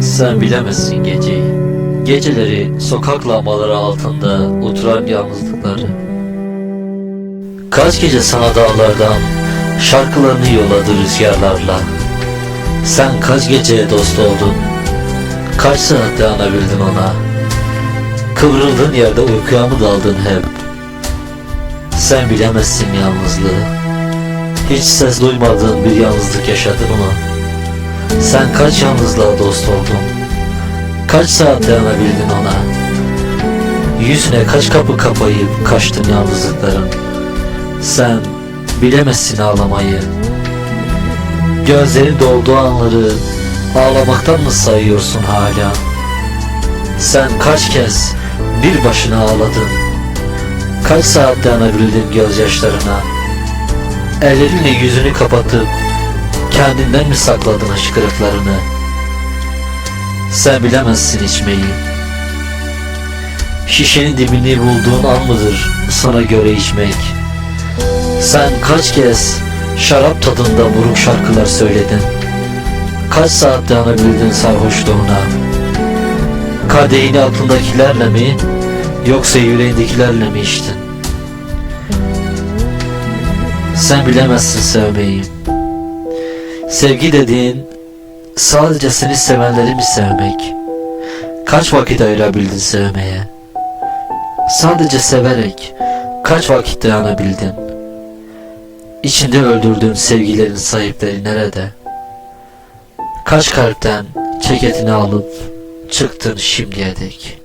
Sen bilemezsin geceyi. Geceleri sokak lambaları altında oturan yalnızlıkları. Kaç gece sana dağlardan şarkılarını yolladı rüzgarlarla. Sen kaç gece dost oldun? Kaç saat dayanabildin ona? Kıvrıldığın yerde uykuya mı daldın hep? Sen bilemezsin yalnızlığı. Hiç ses duymadığın bir yalnızlık yaşadın mı? Sen kaç yalnızlığa dost oldun? Kaç saat dayanabildin ona? Yüzüne kaç kapı kapayıp kaçtın yalnızlıkların? Sen bilemezsin ağlamayı. Gözlerin dolduğu anları ağlamaktan mı sayıyorsun hala? Sen kaç kez bir başına ağladın? Kaç saat dayanabildin gözyaşlarına? Ellerinle yüzünü kapatıp kendinden mi sakladın hıçkırıklarını? Sen bilemezsin içmeyi. Şişenin dibini bulduğun an mıdır sana göre içmek? Sen kaç kez şarap tadında buruk şarkılar söyledin? Kaç saat dayanabildin sarhoşluğuna? Kadehini aklındakilerle mi yoksa yüreğindekilerle mi içtin? Sen bilemezsin sevmeyi. Sevgi dediğin sadece seni sevenleri mi sevmek? Kaç vakit ayırabildin sevmeye? Sadece severek kaç vakit dayanabildin? İçinde öldürdüğün sevgilerin sahipleri nerede? Kaç kalpten ceketini alıp çıktın şimdiye dek?